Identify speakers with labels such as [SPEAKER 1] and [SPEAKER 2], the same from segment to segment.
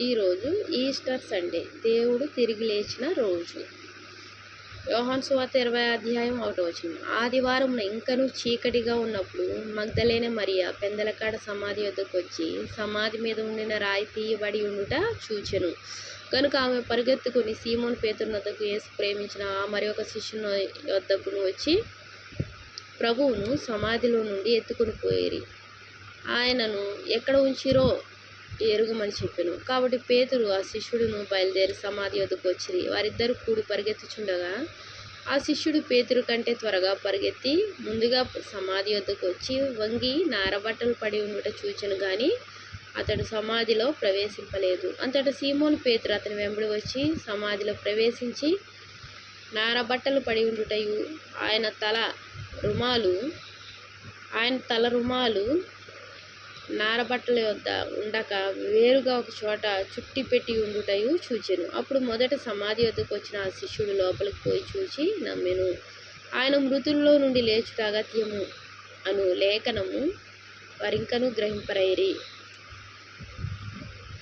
[SPEAKER 1] ఈరోజు Easter Sunday దేవుడు తిరిగి లేచిన రోజు. యోహాన్ సువార్త ఇరవై అధ్యాయం ఒకటి వచ్చింది ఆదివారం ఇంకను చీకటిగా ఉన్నప్పుడు మగ్ధలైన మరియా పెందలకాడ సమాధి వద్దకు వచ్చి సమాధి మీద ఉండిన రాయి తీయబడి ఉండుట చూచెను. కనుక ఆమె పరిగెత్తుకుని సీమోన్ పేతురు వద్దకు వేసి ప్రేమించిన ఆ మరి ఒక శిష్యుని వద్దకును వచ్చి ప్రభువును సమాధిలో నుండి ఎత్తుకుని పోయేరి. ఆయనను ఎక్కడ ఉంచిరో ఎరుగమని చెప్పాను. కాబట్టి పేతురు ఆ శిష్యుడును బయలుదేరి సమాధి వద్దకు వచ్చిరి. వారిద్దరు కూడి పరిగెత్తుచుండగా ఆ శిష్యుడు పేతురు కంటే త్వరగా పరిగెత్తి ముందుగా సమాధి వద్దకు వచ్చి వంగి నారబట్టలు పడి ఉండుట చూచెను కానీ అతడు సమాధిలో ప్రవేశింపలేదు. అంతట సీమోను పేతురు అతని వెంబడి వచ్చి సమాధిలో ప్రవేశించి నారబట్టలు పడి ఉండుటయు ఆయన తల రుమాలు ఆయన తల రుమాలు నారబట్టల యొద్ద ఉండక వేరుగా ఒక చోట చుట్టి పెట్టి ఉండుటయు చూచెను. అప్పుడు మొదట సమాధి వద్దకు వచ్చిన ఆ శిష్యుడు లోపలికి పోయి చూచి నమ్మెను. ఆయన మృతుల్లో నుండి లేచుట అగత్యము అను లేఖనము వారింకను గ్రహింపరైరి.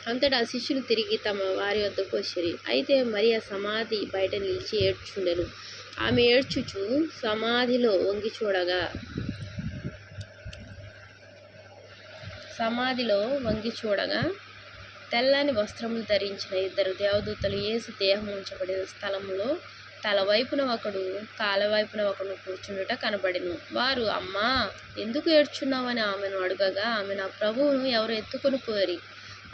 [SPEAKER 1] అంతటా ఆ శిష్యులు తిరిగి తమ వారి వద్దకు వచ్చిరి. అయితే మరి ఆ సమాధి బయట నిలిచి ఏడ్చుండెను. ఆమె ఏడ్చుచు సమాధిలో వంగి చూడగా సమాధిలో వంగి చూడగా తెల్లని వస్త్రములు ధరించిన ఇద్దరు దేవదూతలు ఏసు దేహం ఉంచబడిన స్థలంలో తల వైపున ఒకడు కాల వైపున ఒకడు కూర్చుండుట కనబడిను. వారు అమ్మా ఎందుకు ఏడ్చున్నావని ఆమెను అడగగా ఆమె నా ప్రభువును ఎవరు ఎత్తుకొని పోరి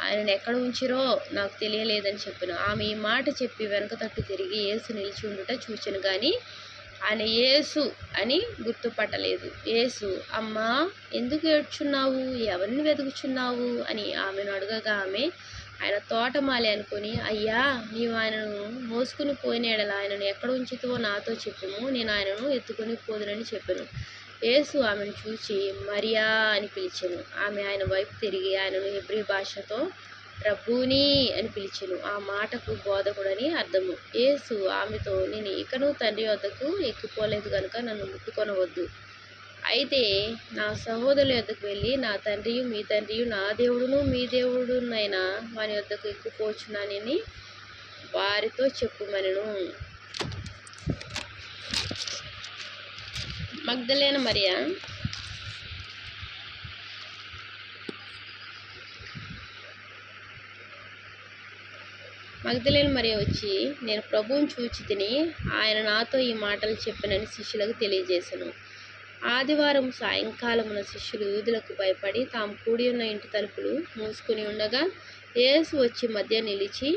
[SPEAKER 1] ఆయనను ఎక్కడ ఉంచిరో నాకు తెలియలేదని చెప్పిన. ఆమె ఈ మాట చెప్పి వెనక తట్టు తిరిగి ఏసు నిలిచి ఉండుట చూచెను కానీ ఆయన యేసు అని గుర్తుపట్టలేదు. యేసు అమ్మా ఎందుకు ఏడ్చున్నావు? ఎవరిని వెతుకుచున్నావు? అని ఆమెను అడగగా ఆమె ఆయన తోటమాలి అనుకుని అయ్యా నీవు ఆయనను మోసుకుని పోయిన ఆయనను ఎక్కడ ఉంచుతావో నాతో చెప్పుము. నేను ఆయనను ఎత్తుకొని పోదునని చెప్పాను. యేసు ఆమెను చూచి మరియా అని పిలిచాను. ఆమె ఆయన వైపు తిరిగి ఆయనను హెబ్రి భాషతో ప్రభుని అని పిలిచెను. ఆ మాటకు బోధకుడని అర్థము. యేసు ఆమెతో నేను ఇకను తండ్రి వద్దకు ఎక్కిపోలేదు కనుక నన్ను ముట్టుకొనవద్దు. అయితే నా సహోదరుల వద్దకు వెళ్ళి నా తండ్రియు మీ తండ్రియు నా దేవుడును మీ దేవుడునైనా వాని వద్దకు ఎక్కుపోచున్నానని వారితో చెప్పుమనెను. మగ్ధలేన మరియా మగ్ధలేని మరియ వచ్చి నేను ప్రభువుని చూచి తిని ఆయన నాతో ఈ మాటలు చెప్పినని శిష్యులకు తెలియజేశాను ఆదివారం సాయంకాలమున శిష్యులు యూదులకు భయపడి తాము కూడి ఉన్న ఇంటి తలుపులు మూసుకుని ఉండగా యేసు వచ్చి మధ్య నిలిచి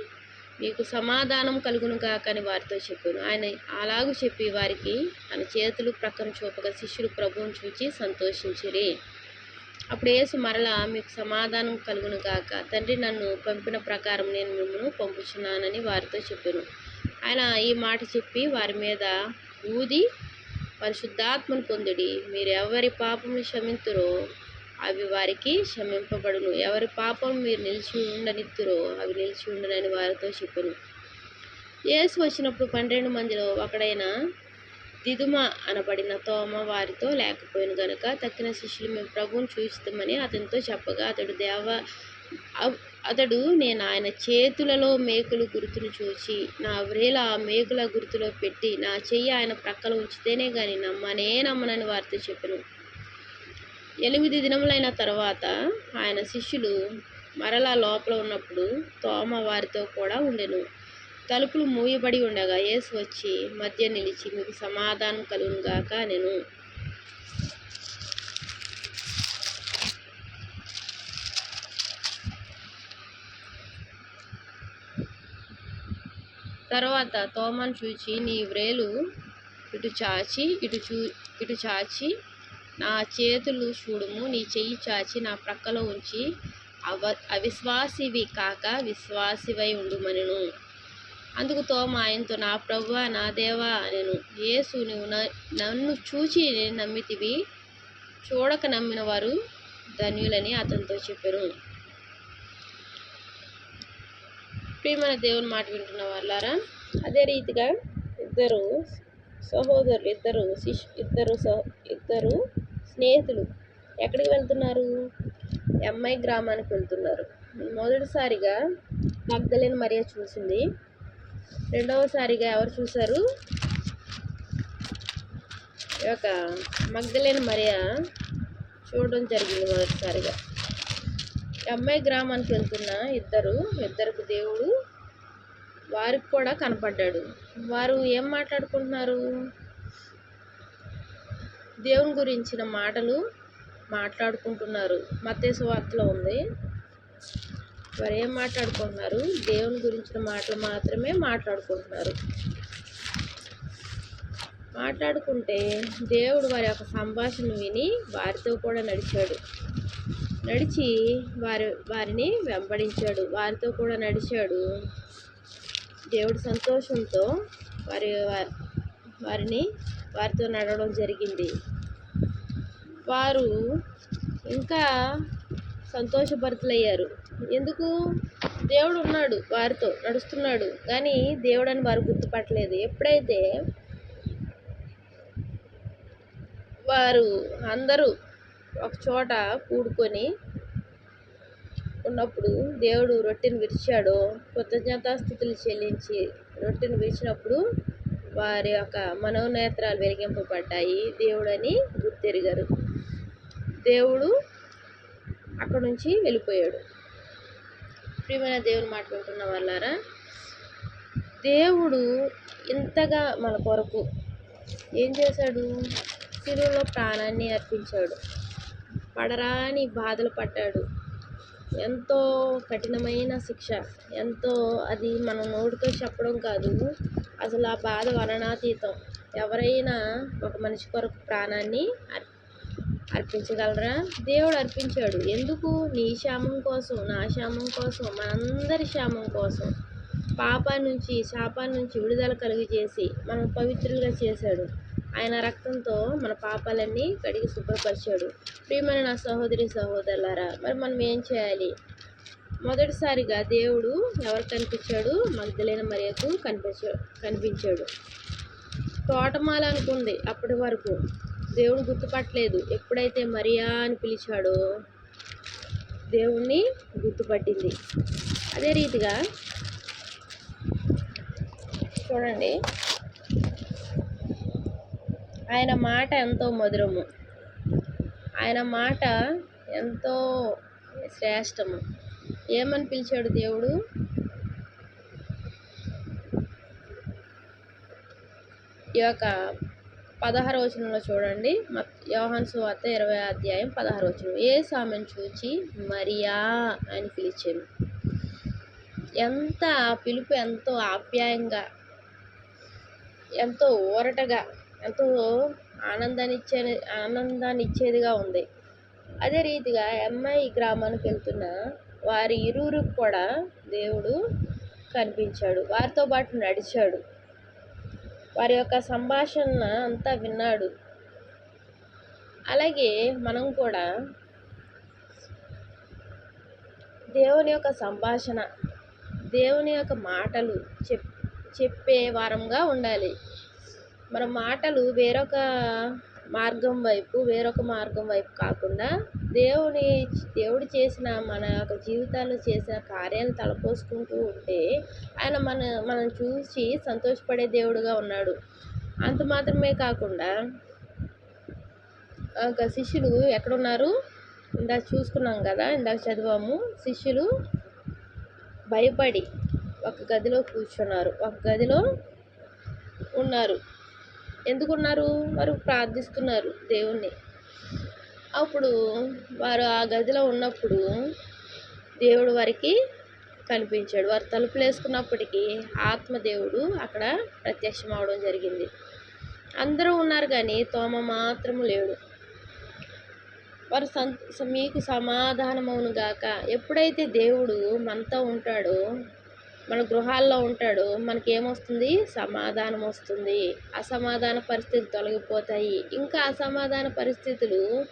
[SPEAKER 1] మీకు సమాధానం కలుగును కాకని వారితో చెప్పాను. ఆయన అలాగూ చెప్పి వారికి తన చేతులు ప్రక్కన చూపగా శిష్యులు ప్రభువును చూచి సంతోషించిరి. అప్పుడు యేసు మరలా మీకు సమాధానం కలుగును గాక. తండ్రి నన్ను పంపిన ప్రకారం నేను మిమ్మల్ని పంపుచున్నానని వారితో చెప్పాను. ఆయన ఈ మాట చెప్పి వారి మీద ఊది పరిశుద్ధాత్మను పొందుడి. మీరు ఎవరి పాపములు క్షమింతురో అవి వారికి క్షమింపబడును. ఎవరి పాపం మీరు నిలిచి ఉండనిత్తురో అవి నిలిచి ఉండనని వారితో చెప్పాను. యేసు వచ్చినప్పుడు పన్నెండు మందిలో ఒకడైన దిదుమ అనబడిన తోమ వారితో లేకపోయిన గనుక తక్కిన శిష్యులు మేము ప్రభువును చూస్తామని అతనితో చెప్పగా అతడు దేవ అతడు నేను ఆయన చేతులలో మేకులు గుర్తును చూచి నా వ్రేల ఆ మేకుల గుర్తులో పెట్టి నా చెయ్యి ఆయన ప్రక్కన ఉంచితేనే కానీ నమ్మనే నమ్మనని వారితో చెప్పను. ఎనిమిది దినములైన తర్వాత ఆయన శిష్యులు మరలా లోపల ఉన్నప్పుడు తోమ వారితో కూడా ఉండెను. తలుపులు మూయబడి ఉండగా యేసు వచ్చి మధ్య నిలిచి మీకు సమాధానం కలుగునుగాక నేను తర్వాత తోమను చూచి నీ వ్రేలు ఇటు చాచి ఇటు చూ ఇటు చాచి నా చేతులు చూడుము నీ చెయ్యి చాచి నా ప్రక్కలో ఉంచి అవ అవిశ్వాసివి కాక విశ్వాసివై ఉండుమనెను. అందుకు తోమా ఆయనతో నా ప్రభువా నా దేవా నేను యేసు నువ్వు నన్ను చూచి నేను నమ్మితివి. చూడక నమ్మిన వారు ధన్యులని అతనితో చెప్పారు. ప్రియమైన దేవుని మాట వింటున్న వాళ్ళారా అదే రీతిగా ఇద్దరు సహోదరులు ఇద్దరు శిష్యు ఇద్దరు సహ ఇద్దరు స్నేహితులు ఎక్కడికి వెళ్తున్నారు? ఎంఐ గ్రామానికి వెళ్తున్నారు. మొదటిసారిగా మగ్ధలేని మరియా చూసింది. రెండవసారిగా ఎవరు చూశారు? ఈ యొక్క మగ్గలేని మరియా చూడడం జరిగింది మొదటిసారిగా. ఈ అమ్మాయి గ్రామానికి వెళ్తున్న ఇద్దరు ఇద్దరికి దేవుడు వారికి కూడా కనపడ్డాడు. వారు ఏం మాట్లాడుకుంటున్నారు? దేవుని గురించిన మాటలు మాట్లాడుకుంటున్నారు. మత్స్య వార్తలో ఉంది. వారు ఏం మాట్లాడుకుంటున్నారు? దేవుని గురించిన మాటలు మాత్రమే మాట్లాడుకుంటున్నారు. మాట్లాడుకుంటే దేవుడు వారి యొక్క సంభాషణ విని వారితో కూడా నడిచాడు. నడిచి వారి వారిని వెంబడించాడు. వారితో కూడా నడిచాడు. దేవుడి సంతోషంతో వారి వారిని వారితో నడవడం జరిగింది. వారు ఇంకా సంతోషభరితులయ్యారు. ఎందుకు? దేవుడు ఉన్నాడు వారితో నడుస్తున్నాడు కానీ దేవుడు అని వారు గుర్తుపట్టలేదు. ఎప్పుడైతే వారు అందరూ ఒక చోట కూడుకొని ఉన్నప్పుడు దేవుడు రొట్టెను విరిచాడో కృతజ్ఞతాస్థుతులు చెల్లించి రొట్టెను విరిచినప్పుడు వారి యొక్క మనోనేత్రాలు వెలిగింపబడ్డాయి. దేవుడని గుర్తెరిగారు. దేవుడు అక్కడ నుంచి వెళ్ళిపోయాడు. ప్రియమైన దేవుని మాట వింటున్న వాళ్ళారా? దేవుడు ఇంతగా మన కొరకు ఏం చేశాడు? శిలువలో ప్రాణాన్ని అర్పించాడు. పడరాని బాధలు పడ్డాడు. ఎంతో కఠినమైన శిక్ష ఎంతో అది మన నోటితో చెప్పడం కాదు. అసలు ఆ బాధ వర్ణనాతీతం ఎవరైనా ఒక మనిషి కొరకు ప్రాణాన్ని అర్ అర్పించగలరా? దేవుడు అర్పించాడు. ఎందుకు? నీ శామం కోసం నా క్షేమం కోసం మనందరి క్షామం కోసం. పాప నుంచి శాపా నుంచి విడుదల కలుగజేసి మనం పవిత్రులుగా చేశాడు. ఆయన రక్తంతో మన పాపాలన్నీ కడిగి శుభ్రపరిచాడు. ప్రియమైన నా సహోదరి సహోదరులారా మరి మనం ఏం చేయాలి? మొదటిసారిగా దేవుడు ఎవరు కనిపించాడు? మగ్ధలేన మరియకు కనిపించాడు కనిపించాడు. తోటమాల అనుకుంది అప్పటి వరకు. దేవుడు గుర్తుపట్టలేదు. ఎప్పుడైతే మరియా అని పిలిచాడో దేవుణ్ణి గుర్తుపట్టింది. అదే రీతిగా చూడండి. ఆయన మాట ఎంతో మధురము. ఆయన మాట ఎంతో శ్రేష్టము. ఏమని పిలిచాడు దేవుడు? ఈ యొక్క పదహారు వచనంలో చూడండి. యోహాన్ సువార్త ఇరవై అధ్యాయం పదహారు వచనం. ఏ సామెను చూచి మరియా అని పిలిచాను. ఎంత పిలుపు ఎంతో ఆప్యాయంగా ఎంతో ఊరటగా ఎంతో ఆనందాన్ని ఇచ్చే ఆనందాన్ని ఇచ్చేదిగా ఉంది. అదే రీతిగా అమ్మాయి గ్రామానికి వెళ్తున్న వారి ఇరువురికి కూడా దేవుడు కనిపించాడు. వారితో పాటు నడిచాడు. వారి యొక్క సంభాషణ అంతా విన్నాడు. అలాగే మనం కూడా దేవుని యొక్క సంభాషణ దేవుని యొక్క మాటలు చెప్ చెప్పే వారంగా ఉండాలి. మన మాటలు వేరొక మార్గం వైపు వేరొక మార్గం వైపు కాకుండా దేవుని దేవుడు చేసిన మన యొక్క జీవితాల్లో చేసిన కార్యాలు తలపోసుకుంటూ ఉంటే ఆయన మన మనం చూసి సంతోషపడే దేవుడుగా ఉన్నాడు. అంత మాత్రమే కాకుండా ఒక శిష్యులు ఎక్కడున్నారు? ఇందాక చూసుకున్నాం కదా ఇందాక చదివాము. శిష్యులు భయపడి ఒక గదిలో కూర్చున్నారు. ఒక గదిలో ఉన్నారు. ఎందుకున్నారు? వారు ప్రార్థిస్తున్నారు దేవుణ్ణి. అప్పుడు వారు ఆ గదిలో ఉన్నప్పుడు దేవుడు వారికి కనిపించాడు. వారు తలుపులు వేసుకున్నప్పటికీ ఆత్మదేవుడు అక్కడ ప్రత్యక్షం అవడం జరిగింది. అందరూ ఉన్నారు కానీ తోమ మాత్రము లేడు. వారు సంత మీకు సమాధానమవును గాక. ఎప్పుడైతే దేవుడు మనతో ఉంటాడో మన గృహాల్లో ఉంటాడు మనకి ఏమొస్తుంది సమాధానం వస్తుంది. అసమాధాన పరిస్థితులు తొలగిపోతాయి. ఇంకా అసమాధాన పరిస్థితులు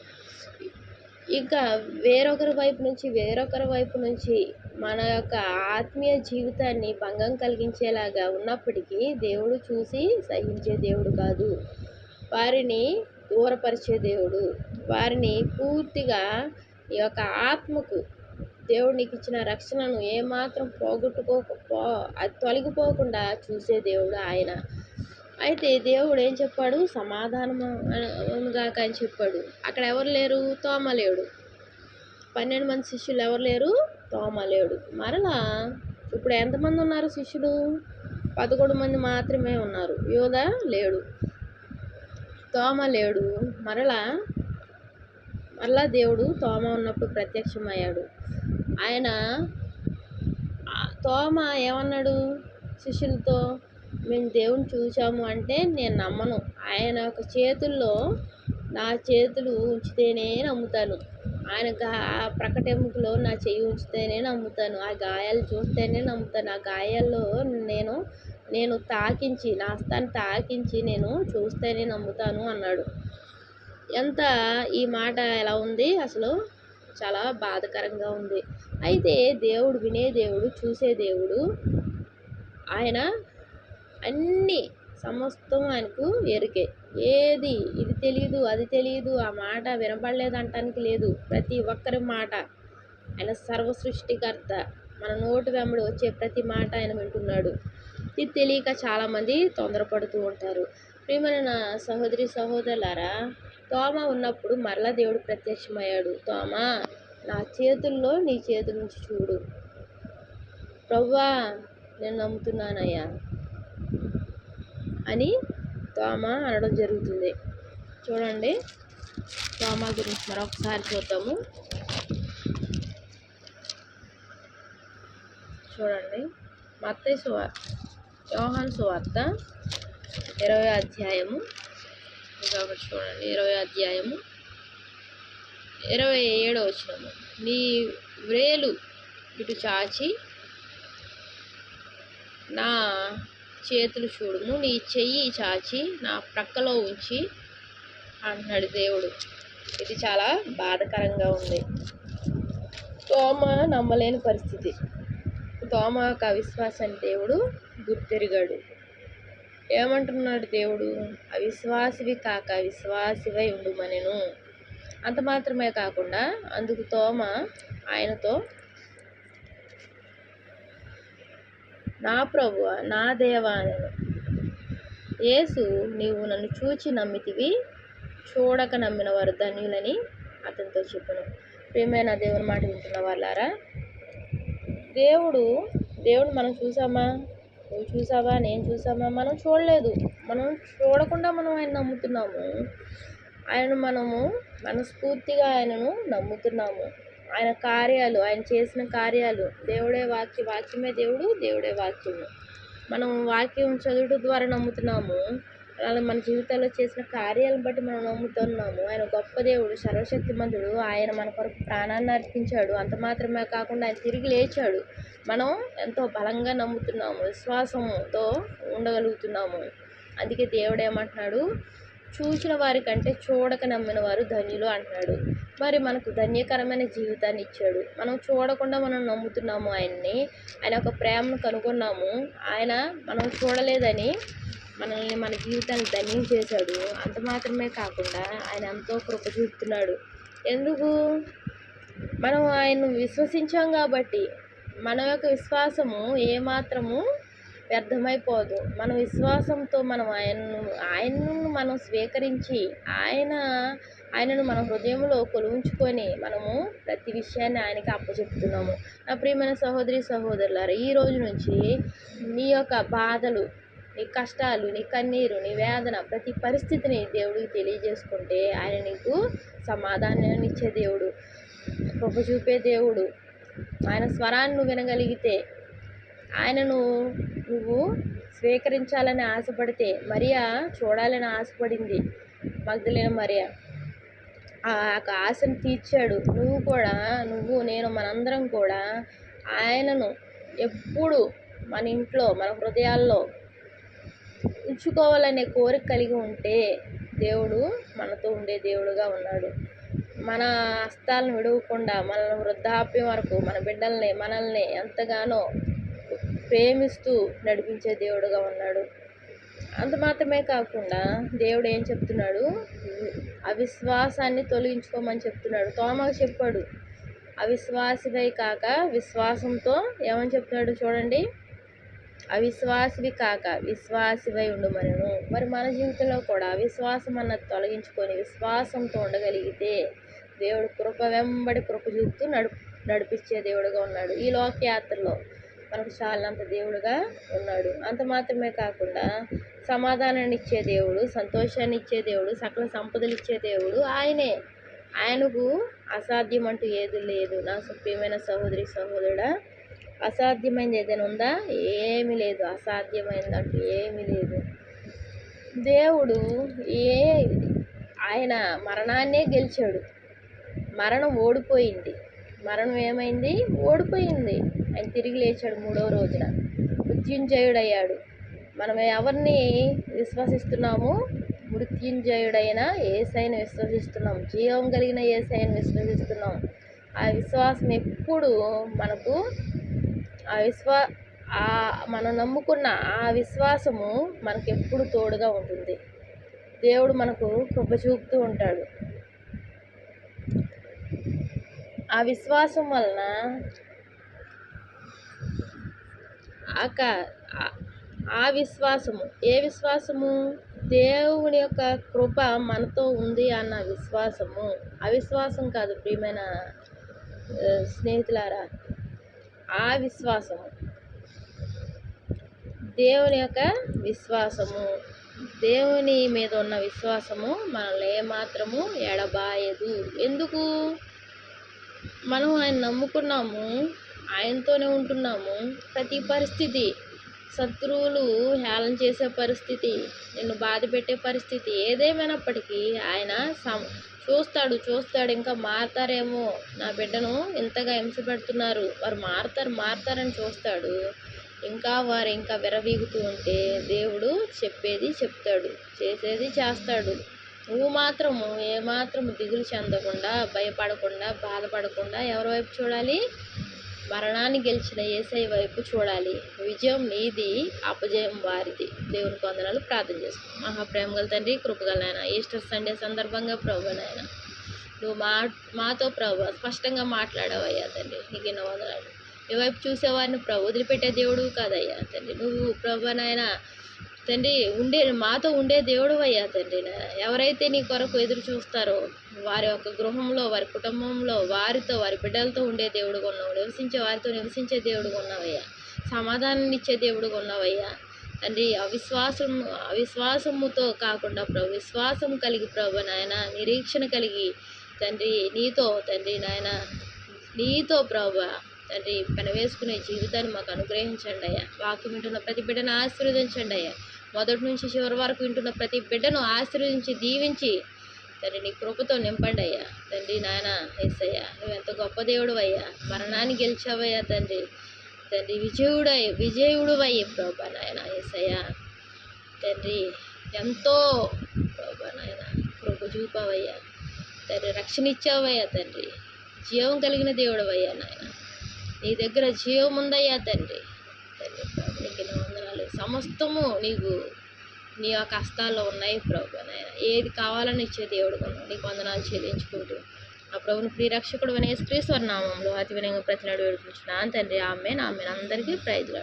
[SPEAKER 1] ఇంకా వేరొకరి వైపు నుంచి వేరొకరి వైపు నుంచి మన యొక్క ఆత్మీయ జీవితాన్ని భంగం కలిగించేలాగా ఉన్నప్పటికీ దేవుడు చూసి సహించే దేవుడు కాదు. వారిని దూరపరిచే దేవుడు. వారిని పూర్తిగా ఈ యొక్క ఆత్మకు దేవుడు నీకు ఇచ్చిన రక్షణను ఏమాత్రం పోగొట్టుకోక పో అది తొలగిపోకుండా చూసే దేవుడు ఆయన. అయితే దేవుడు ఏం చెప్పాడు? సమాధానముగాక అని చెప్పాడు. అక్కడ ఎవరు లేరు? తోమ లేడు. పన్నెండు మంది శిష్యులు ఎవరు లేరు? తోమ లేడు. మరలా ఇప్పుడు ఎంతమంది ఉన్నారు శిష్యులు? పదకొండు మంది మాత్రమే ఉన్నారు. యోధ లేడు. తోమ లేడు. మరలా మరలా దేవుడు తోమ ఉన్నప్పుడు ప్రత్యక్షమయ్యాడు. ఆయన తోమ ఏమన్నాడు శిష్యులతో? మేము దేవుని చూసాము అంటే నేను నమ్మను. ఆయన యొక్క చేతుల్లో నా చేతులు ఉంచితేనే నమ్ముతాను. ఆయన గా ప్రకటెముకలో నా చెయ్యి ఉంచితేనే నమ్ముతాను. ఆ గాయాలు చూస్తేనే నమ్ముతాను. ఆ గాయాల్లో నేను నేను తాకించి నా హస్తాన్ని తాకించి నేను చూస్తేనే నమ్ముతాను అన్నాడు. ఎంత ఈ మాట ఎలా ఉంది? అసలు చాలా బాధకరంగా ఉంది. అయితే దేవుడు వినే దేవుడు చూసే దేవుడు ఆయన అన్నీ సమస్తం ఆయనకు ఎరికే. ఏది? ఇది తెలియదు అది తెలియదు ఆ మాట వినపడలేదు అంటానికి లేదు. ప్రతి ఒక్కరి మాట ఆయన సర్వ సృష్టికర్త మన నోటి వెంబడి వచ్చే ప్రతి మాట ఆయన వింటున్నాడు. ఇది తెలియక చాలామంది తొందరపడుతూ ఉంటారు. ప్రియమైన నా సహోదరి సహోదరులారా తోమ ఉన్నప్పుడు మరలా దేవుడు ప్రత్యక్షమయ్యాడు. తోమ నా చేతుల్లో నీ చేతి నుంచి చూడు. ప్రవ్వా నేను నమ్ముతున్నానయ్యా అని తోమ అనడం జరుగుతుంది. చూడండి తోమ గురించి మరొకసారి చూద్దాము. చూడండి మత్తయి సువార్త యోహాన్ సువార్త ఇరవై అధ్యాయము. ఇంకా చూడండి ఇరవై అధ్యాయము. ఇరవై ఏడో వచ్చినము. నీ వ్రేలు ఇటు చాచి నా చేతులు చూడుము. నీ చెయ్యి చాచి నా ప్రక్కలో ఉంచి అన్నాడు దేవుడు. ఇది చాలా బాధకరంగా ఉంది. తోమ నమ్మలేని పరిస్థితి. తోమ యొక్క అవిశ్వాసాన్ని దేవుడు గుర్తెరిగాడు. ఏమంటున్నాడు దేవుడు? అవిశ్వాసివి కాక విశ్వాసివై ఉండుమనెను. అంత మాత్రమే కాకుండా అందుకు తోమ ఆయనతో నా ప్రభు నా దేవా యేసు నీవు నన్ను చూచి నమ్మితివి చూడక నమ్మిన వారు ధన్యులని అతనితో చెప్పను. ప్రియమైన దేవుని మాట వింటున్న వాళ్ళారా? దేవుడు దేవుడు మనం చూసామా? నువ్వు చూసావా? నేను చూసామా? మనం చూడలేదు. మనం చూడకుండా మనం ఆయన నమ్ముతున్నాము. ఆయన మనము మనస్ఫూర్తిగా ఆయనను నమ్ముతున్నాము. ఆయన కార్యాలు ఆయన చేసిన కార్యాలు దేవుడే వాక్య వాక్యమే దేవుడు దేవుడే వాక్యము. మనం వాక్యం చదువుట ద్వారా నమ్ముతున్నాము. అలా మన జీవితాల్లో చేసిన కార్యాలను బట్టి మనం నమ్ముతున్నాము. ఆయన గొప్ప దేవుడు సర్వశక్తిమంతుడు ఆయన మన కొరకు ప్రాణాన్ని అర్పించాడు. అంత మాత్రమే కాకుండా ఆయన తిరిగి లేచాడు. మనం ఎంతో బలంగా నమ్ముతున్నాము విశ్వాసంతో ఉండగలుగుతున్నాము. అందుకే దేవుడు ఏమంటున్నాడు? చూసిన వారి కంటే చూడక నమ్మిన వారు ధన్యులు అంటున్నాడు మరి మనకు ధన్యకరమైన జీవితాన్ని ఇచ్చాడు. మనం చూడకుండా మనం నమ్ముతున్నాము ఆయన్ని. ఆయన ఒక ప్రేమను కనుగొన్నాము. ఆయన మనం చూడలేదని మనల్ని మన జీవితాన్ని ధన్యం చేశాడు. అంత మాత్రమే కాకుండా ఆయన ఎంతో కృప చూపుతున్నాడు. ఎందుకు? మనం ఆయన్ను విశ్వసించాం కాబట్టి. మన యొక్క విశ్వాసము ఏమాత్రము వ్యర్థమైపోదు. మన విశ్వాసంతో మనం ఆయన్ను ఆయన్ను మనం స్వీకరించి ఆయన ఆయనను మన హృదయంలో కొలువుంచుకొని మనము ప్రతి విషయాన్ని ఆయనకి అప్పచెప్తున్నాము. నా ప్రియమైన సహోదరి సహోదరులారా ఈ రోజు నుంచి నీ యొక్క బాధలు నీ కష్టాలు నీ కన్నీరు నీ వేదన ప్రతి పరిస్థితిని దేవుడికి తెలియజేసుకుంటే ఆయన నీకు సమాధానాన్ని ఇచ్చే దేవుడు కృప చూపే దేవుడు. ఆయన స్వరాన్ని వినగలిగితే ఆయనను నువ్వు స్వీకరించాలని ఆశపడితే మరియా చూడాలని ఆశపడింది మగ్ధులేని మరియా. ఆ ఆశను తీర్చాడు. నువ్వు కూడా నువ్వు నేను మనందరం కూడా ఆయనను ఎప్పుడు మన ఇంట్లో మన హృదయాల్లో ఉంచుకోవాలనే కోరిక కలిగి ఉంటే దేవుడు మనతో ఉండే దేవుడుగా ఉన్నాడు. మన హస్తాలను విడవకుండా మనల్ని వృద్ధాప్యం వరకు మన బిడ్డల్ని మనల్ని ఎంతగానో ప్రేమిస్తూ నడిపించే దేవుడుగా ఉన్నాడు. అంత మాత్రమే కాకుండా దేవుడు ఏం చెప్తున్నాడు? అవిశ్వాసాన్ని తొలగించుకోమని చెప్తున్నాడు. తోమకు చెప్పాడు. అవిశ్వాసివై కాక విశ్వాసంతో ఏమని చెప్తున్నాడు చూడండి. అవిశ్వాసివి కాక విశ్వాసివై ఉండమనను. మరి మన జీవితంలో కూడా అవిశ్వాసం అన్నది తొలగించుకొని విశ్వాసంతో ఉండగలిగితే దేవుడు కృప వెంబడి కృప చూపుతూ నడు నడిపించే దేవుడుగా ఉన్నాడు ఈ లోకయాత్రలో. మనకు చాలంత దేవుడుగా ఉన్నాడు. అంత మాత్రమే కాకుండా సమాధానాన్ని ఇచ్చే దేవుడు సంతోషాన్ని ఇచ్చే దేవుడు సకల సంపదలు ఇచ్చే దేవుడు ఆయనే. ఆయనకు అసాధ్యం అంటూ ఏది లేదు. నా సుప్రియమైన సహోదరి సహోదరుడా అసాధ్యమైనది ఏదైనా ఉందా? ఏమీ లేదు. అసాధ్యమైనది అంటూ ఏమీ లేదు. దేవుడు ఏ ఆయన మరణాన్నే గెలిచాడు. మరణం ఓడిపోయింది. మరణం ఏమైంది? ఓడిపోయింది. ఆయన తిరిగి లేచాడు మూడవ రోజున. మృత్యుంజయుడయ్యాడు. మనం ఎవరిని విశ్వసిస్తున్నాము? మృత్యుంజయుడైన ఏసైని విశ్వసిస్తున్నాం. జీవం కలిగిన ఏసైని విశ్వసిస్తున్నాం. ఆ విశ్వాసం ఎప్పుడు మనకు ఆ విశ్వా ఆ మనం నమ్ముకున్న ఆ విశ్వాసము మనకు ఎప్పుడు తోడుగా ఉంటుంది. దేవుడు మనకు కృప చూపుతూ ఉంటాడు. ఆ విశ్వాసం వలన ఆక ఆ విశ్వాసము. ఏ విశ్వాసము? దేవుని యొక్క కృప మనతో ఉంది అన్న విశ్వాసము. అవిశ్వాసం కాదు ప్రియమైన స్నేహితులారా. ఆ విశ్వాసము. దేవుని యొక్క విశ్వాసము. దేవుని మీద ఉన్న విశ్వాసము మనల్ని ఏమాత్రము ఎడబాయదు. ఎందుకు? మనం ఆయన నమ్ముకున్నాము. ఆయనతోనే ఉంటున్నాము. ప్రతి పరిస్థితి శత్రువులు హేళన చేసే పరిస్థితి నిన్ను బాధ పెట్టే పరిస్థితి ఏదేమైనప్పటికీ ఆయన సమ చూస్తాడు చూస్తాడు ఇంకా మారతారేమో. నా బిడ్డను ఇంతగా హింస పెడుతున్నారు. వారు మారతారు మారతారని చూస్తాడు. ఇంకా వారు ఇంకా విరవీగుతూ ఉంటే దేవుడు చెప్పేది చెప్తాడు చేసేది చేస్తాడు. నువ్వు మాత్రము ఏమాత్రము దిగులు చెందకుండా భయపడకుండా బాధపడకుండా ఎవరి వైపు చూడాలి? మరణాన్ని గెలిచిన ఏసై వైపు చూడాలి. విజయం నీది అపజయం వారిది. దేవుని కొందనాలు ప్రార్థన చేసుకున్నాం మహాప్రేమ గల తండ్రి కృపగలైన ఈస్టర్ సండే సందర్భంగా ప్రభు నువ్వు మా మాతో ప్రభు స్పష్టంగా మాట్లాడవయ్యా తండ్రి. నీకు ఎన్నో వందనాలు. నీ వైపు చూసేవారిని ప్రభు వదిలిపెట్టే దేవుడు కాదయ్యా తండ్రి. నువ్వు ప్రభునైనా తండ్రి ఉండే మాతో ఉండే దేవుడు అయ్యా తండ్రి. ఎవరైతే నీ కొరకు ఎదురు చూస్తారో వారి యొక్క గృహంలో వారి కుటుంబంలో వారితో వారి బిడ్డలతో ఉండే దేవుడుగా ఉన్నావు. నివసించే వారితో నివసించే దేవుడుగా ఉన్నావయ్యా. సమాధానాన్ని ఇచ్చే దేవుడుగా ఉన్నావయ్యా. తండ్రి అవిశ్వాసం అవిశ్వాసముతో కాకుండా ప్రభు విశ్వాసం కలిగి ప్రభు నాయన నిరీక్షణ కలిగి తండ్రి నీతో తండ్రి నాయన నీతో ప్రభు తండ్రి పెనవేసుకునే జీవితాన్ని మాకు అనుగ్రహించండి అయ్యా. వాక్యం వింటున్న ప్రతి బిడ్డను ఆశీర్వదించండి అయ్యా. మొదటి నుంచి చివరి వరకు వింటున్న ప్రతి బిడ్డను ఆశీర్వదించి దీవించి తండ్రి నీ కృపతో నింపండి అయ్యా తండ్రి నాయన ఏసయ్యా నువ్వు ఎంత గొప్ప దేవుడు అయ్యా మరణాన్ని గెలిచావయ్యా తండ్రి. తండ్రి విజయుడై విజయుడు అయ్యి ప్రభా నాయన ఏసయ్యా. తండ్రి ఎంతో ప్రభా నాయన కృప చూపావయ్యా. తండ్రి రక్షణ ఇచ్చావయ్యా తండ్రి. జీవం కలిగిన దేవుడు అయ్యా నాయన. నీ దగ్గర జీవం ఉందయ్యా తండ్రి. తండ్రి నీకు సమస్తము నీకు నీ యొక్క హస్తాల్లో ఉన్నాయి ప్రభు నాయన. ఏది కావాలని ఇచ్చే దేవుడు కొన్నావు నీకు వందనాలు చెల్లించుకుంటూ. ఆ ప్రభుని ప్రియరక్షకుడు అనే యేసుక్రీస్తు నామంలో అతి వినయంగా ప్రతినాడు వేడుకుంటున్నాను. తండ్రి ఆమె ఆమె అందరికీ ప్రైజ్లాడు.